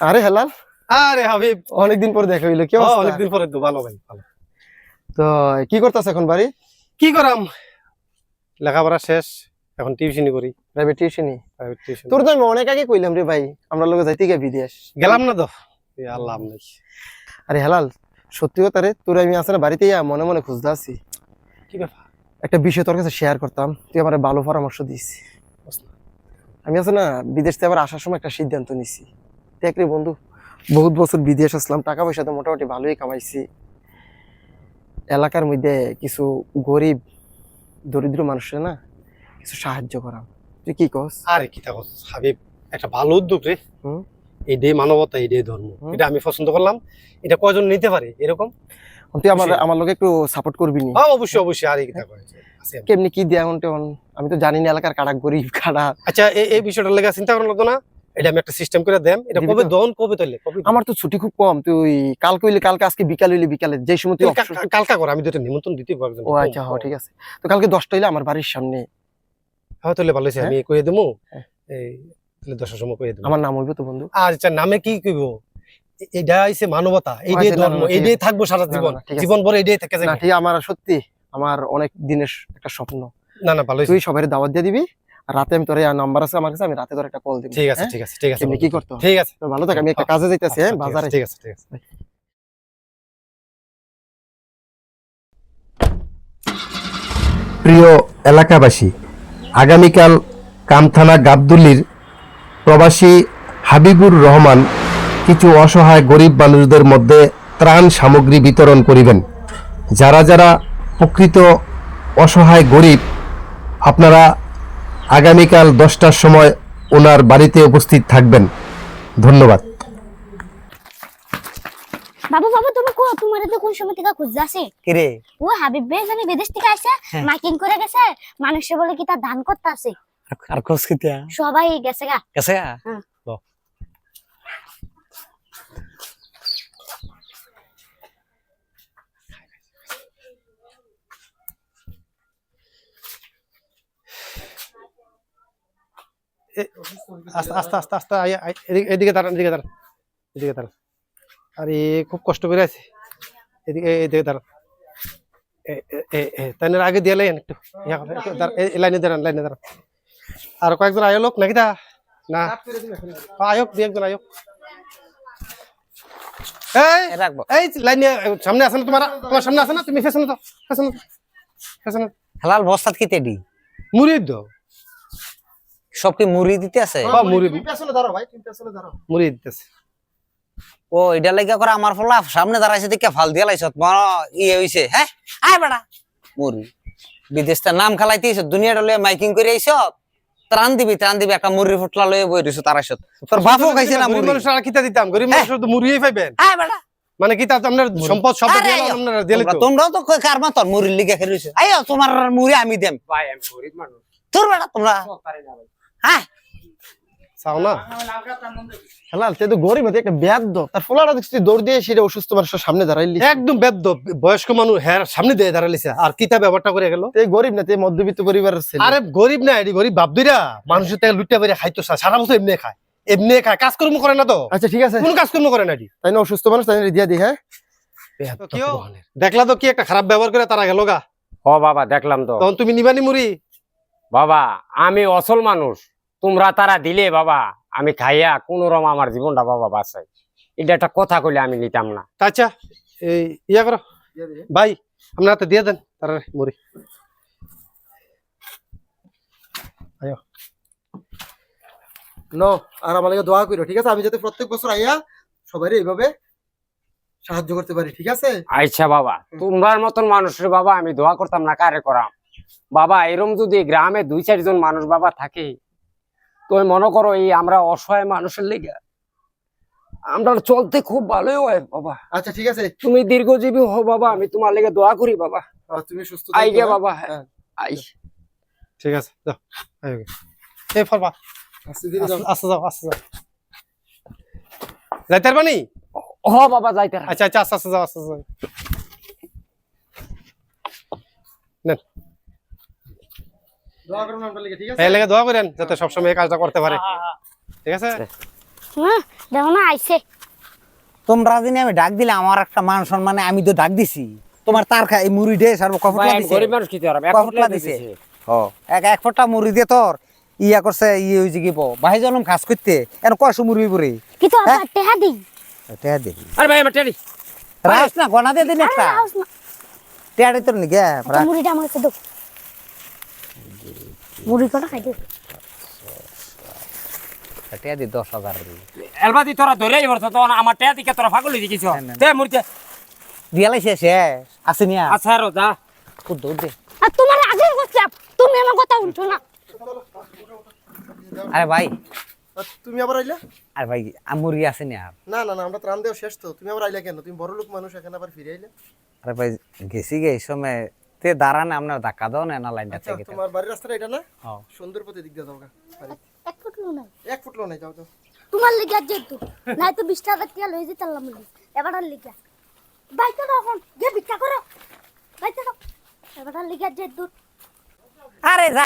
আরে হেলাল আরে হাবিব। অনেকদিন পর দেখা হইল কি অনেকদিন পরে তো ভালো ভাই ভালো। তো কি করতেছ এখন বাড়ি? কি করাম? লেখাপড়া শেষ এখন টিউশনি করি। প্রাইভেট টিউশনি প্রাইভেট টিউশন তোর তো আমি অনেক আগে কইলাম রে ভাই আমরা যাইতে গিয়ে বিদেশ। গেলাম না তো? আল্লাহ নাই আরে হেলাল সত্যি কথা রে তোর আমি আসলে বাড়িতে মনে মনে খুঁজতে আছি কি ব্যাপার? একটা বিষয় তোর কাছে শেয়ার করতাম তুই আমার ভালো পরামর্শ দিস। আমি আছে না বিদেশ থেকে আবার আসার সময় একটা সিদ্ধান্ত নিছি। দেখ রে বন্ধু বহুত বছর বিদেশ আসলাম টাকা পয়সা তো মোটামুটি ভালোই কামাইছি। এলাকার মধ্যে কিছু গরিব দরিদ্র মানুষের না কিছু সাহায্য করাম তুই কি কস? আরে কি থাকো হাবিব একটা ভালো উদ্যোগ রে। এই ডে মানবতা এই ডে ধর্ম। এটা আমি পছন্দ করলাম। এটা কয়জন নিতে পারে? এরকম? তুই আমার। আমার লোক একটু সাপোর্ট করবি নি? হ্যাঁ অবশ্যই অবশ্যই। আর আমি। কেমনি কি দেয়া? আমি তো জানি না এলাকার কারা গরিব কারা। আচ্ছা এই এই বিষয়টার লেগে চিন্তা করার লাগতো না? এটা আমি একটা সিস্টেম করে দেম এটা কবে দন কবে তৈলে? আমার তো ছুটি খুব কম। তুই কাল কইলে কালকে আজকে বিকাল হইলে বিকালে যে সময় তুই তুই কা- অবসর- কা- কালকা কর আমি তো নিমন্ত্রণ দিতে পারব ও আচ্ছা হ ঠিক আছে। তো কালকে দশটা হইলে আমার বাড়ির সামনে। হ্যাঁ তাহলে ভালো হয়েছে? আমি কয়ে দেবো। এই তাহলে দশটার সময় কয়ে দেবো আমার নাম হইব তো বন্ধু? আচ্ছা নামে কি কইব? এটা হইছে মানবতা এই আচ্ছা, ধর্ম থাকব সারা জীবন। জীবন ভরে এটাই থেকে না ঠিক আমার সত্যি আমার অনেক দিনের একটা স্বপ্ন। না না ভালো তুই সবাই দাওয়াত দিয়ে দিবি। রাতে আমি তোর নাম্বার আছে আমার কাছে আমি রাতে তোর একটা কল দিব ঠিক আছে ঠিক আছে ঠিক আছে তুমি কি করতে? ঠিক আছে। তো ভালো থাক আমি একটা কাজে যাইতেছি হ্যাঁ আচ্ছা, ঠিক আছে, বাজারে। ঠিক আছে ঠিক আছে। প্রিয় এলাকাবাসী আগামীকাল কামথানা গাবদুল্লির প্রবাসী হাবিবুর রহমান কিছু অসহায় গরিব মানুষদের মধ্যে ত্রাণ সামগ্রী বিতরণ করিবেন। যারা যারা প্রকৃত অসহায় গরিব আপনারা আগামীকাল দশটার সময় ওনার বাড়িতে উপস্থিত থাকবেন। ধন্যবাদ। বাবু বাবু তুমি কো তোমার তো কোন সময় থেকে আসে কিরে ও হাবিব বে জানি বিদেশ থেকে আসে হ্যাঁ। মাইকিং করে গেছে মানুষে বলে কি তার দান করতে আছে আর খোঁজ সবাই গেছে গা। গেছে হুম। আস্তে আস্তে আস্তে আস্তে এদিকে- দাঁড়ান এদিকে দাঁড়ান এদিকে দাঁড়ান। আরে খুব কষ্ট করে আছে। এদিকে এদিকে দাঁড়ান। এ- এ- এ- এ, তাই আগে দিয়ে লাইন একটু। লাইনে দাঁড়ান লাইনে দাঁড়ান। আর কয়েকজন আয়ো লোক নাকি তা? না। আয়োক দুই একজন আয়োক এই রাখব। এই লাইনে সামনে আছে না তোমার তোমার সামনে আছে না তুমি ফেসনে তো ফেসনে ফেসনে হালাল বস্তাত কি তেডি? মুড়ির দাও সব কি মুড়ি দিতে আছে? হ্যাঁ, মুড়ি পেছনে দাঁড়াও ভাই তুমি পেছনে দাঁড়াও মুড়ি দিতেছে ও এটা করে আমার ফলা সামনে দাঁড়াইছে দেখে ফাল দিয়া লাইছত ইয়ে হইছে হ্যাঁ? আয় বেড়া মুড়ি। বিদেশটা নাম দুনিয়াটা লয়ে মাইকিং করে আইছ ত্রাণ দিবি ত্রাণ দিবি একটা মুড়ির ফুটলা লয়ে বই রইছ তার আইছত তোর বাপও খাইছে না মুড়ি। মানুষের আর কিতা দিতাম গরিব হ্যাঁ। মানুষের তো মুড়িই পাইবেন। আয় বেড়া মানে কি তা আপনার সম্পদ সব। আপনারা দিলে তোমরা- তো তোমরাও তো কই কার তোর মুড়ির লিগে আইও তোমার মুড়ি আমি দেম। ভাই আমি গরিব মানুষ। তোর বেড়া তোমরা হ্যাঁ। চাও না হেলাল তুই তো গরিব একটা ব্যাধ তার ফলাটা দেখছিস দৌড় দিয়ে সেটা অসুস্থ মানুষের সামনে দাঁড়াইলি। একদম বেদ্য বয়স্ক মানুষ হ্যাঁ সামনে দিয়ে দাঁড়ালিছে আর কিতা ব্যবহারটা করে গেল? তুই গরিব না তুই মধ্যবিত্ত পরিবারের ছেলে। আরে গরিব না এটি গরিব বাপদুইরা মানুষের থেকে লুটটা বেরিয়ে খাইতো সারা বছর এমনি খায়। এমনি খায়। কাজকর্ম করে না তো? আচ্ছা ঠিক আছে। কোন কাজকর্ম করে না তাই না অসুস্থ মানুষ তাই দিয়া দি হ্যাঁ? দেখলা তো কি একটা খারাপ ব্যবহার করে তারা গেল গা? ও বাবা দেখলাম তো। তখন তুমি নিবানি মুড়ি? বাবা আমি অসল মানুষ। তোমরা তারা দিলে বাবা আমি খাইয়া কোন রকম আমার জীবনটা বাবা বাঁচাই। এটা একটা কথা কইলে আমি নিতাম না। আচ্ছা এই ইয়া করো। ভাই আপনার হাতে দিয়ে দেন তারা মুড়ি নো আর আমার দোয়া করো ঠিক আছে? আমি যাতে প্রত্যেক বছর আইয়া সবাই এইভাবে সাহায্য করতে পারি ঠিক আছে? আচ্ছা বাবা মতন মানুষের বাবা আমি দোয়া করতাম না কারে করাম? বাবা এরম যদি গ্রামে দুই চারজন মানুষ বাবা থাকে তুমি মনে করো এই আমরা অসহায় মানুষের লেগে আমরা চলতে খুব ভালোই হয় বাবা। আচ্ছা ঠিক আছে। তুমি দীর্ঘজীবী হো বাবা আমি তোমার লেগে দোয়া করি বাবা। আর তুমি সুস্থ আই থাকো, গে হ্যাঁ? বাবা হ্যাঁ। আই। ঠিক আছে যাও। এই ফরবা আস্তে ধীরে যাও। আস্তে যাও আস্তে যাও। যাইতে পারবানি হ বাবা যাইতে আচ্ছা আচ্ছা আস্তে আস্তে যাও আস্তে যাও। নেন। দোয়া করুন আমার লাগে ঠিক আছে? এই লেগে দোয়া করেন যাতে এই কাজটা করতে পারে। ঠিক আছে? হ্যাঁ দেখো না আইছে। তোমরা দিনে আমি ডাক দিলে আমার একটা মান সম্মানে আমি তো ডাক দিছি। তোমার তার খা এই মুড়ি ডে সার কফটলা দিছে। গরিব মানুষ কি কফটলা দিছে। ও এক এক ফোঁটা মুড়ি দিয়ে তোর। ইয়া করছে ইয়ে হইছে কি ভাই জলম খাস করতে। এর কয়শো মুড়ি পরে? হ্যাঁ? আবার টেহা দিই এটা দেখি আরে ভাই আমার রাস না গনা দিয়ে দিন একটা। আরে রাউস না টেয়ারে তোর নাকি তো মুড়িটা আমার কাছে দাও মুড়ি কটা খাইতে? টেয়া দি দশ হাজার এলবাদি তোরা ধরে এবার তো আমার টেয়া দিকে তোরা পাগল হয়ে গেছিস। দে মুরতে দিয়ে লাইছে শেষ আসেনি আর আচ্ছা আর যা। খুব দৌড় দে। আর তোমার আগে বলছিলাম তুমি আমার কথা উঠো না। আরে ভাই। তুমি আবার আইলা? আরে ভাই আ- মুরগি আসেনি না না না আমরা ত্রাণ দেওয়া শেষ তো। তুমি আবার আইলা কেন? তুমি বড় লোক মানুষ এখানে আবার ফিরে আইলে? আরে ভাই গেছি গে এই সময়। তে দাঁড়ান আপনার ধাক্কা দাও না লাইনটা আচ্ছা থেকে তোমার বাড়ির রাস্তাটা এটা না? হ্যাঁ। সুন্দর পথে দিক দিয়ে যাও গা এক ফুট লো না এক ফুট লো না যাও যাও। তোমার লিগা তো নাই তো বিশ টাকা দিয়ে লই যেতে চললাম মুলি এবার লিগা। বাইতে দাও এখন যে ভিক্ষা করো। বাইতে দাও। এবার লিগা দূর আরে যা।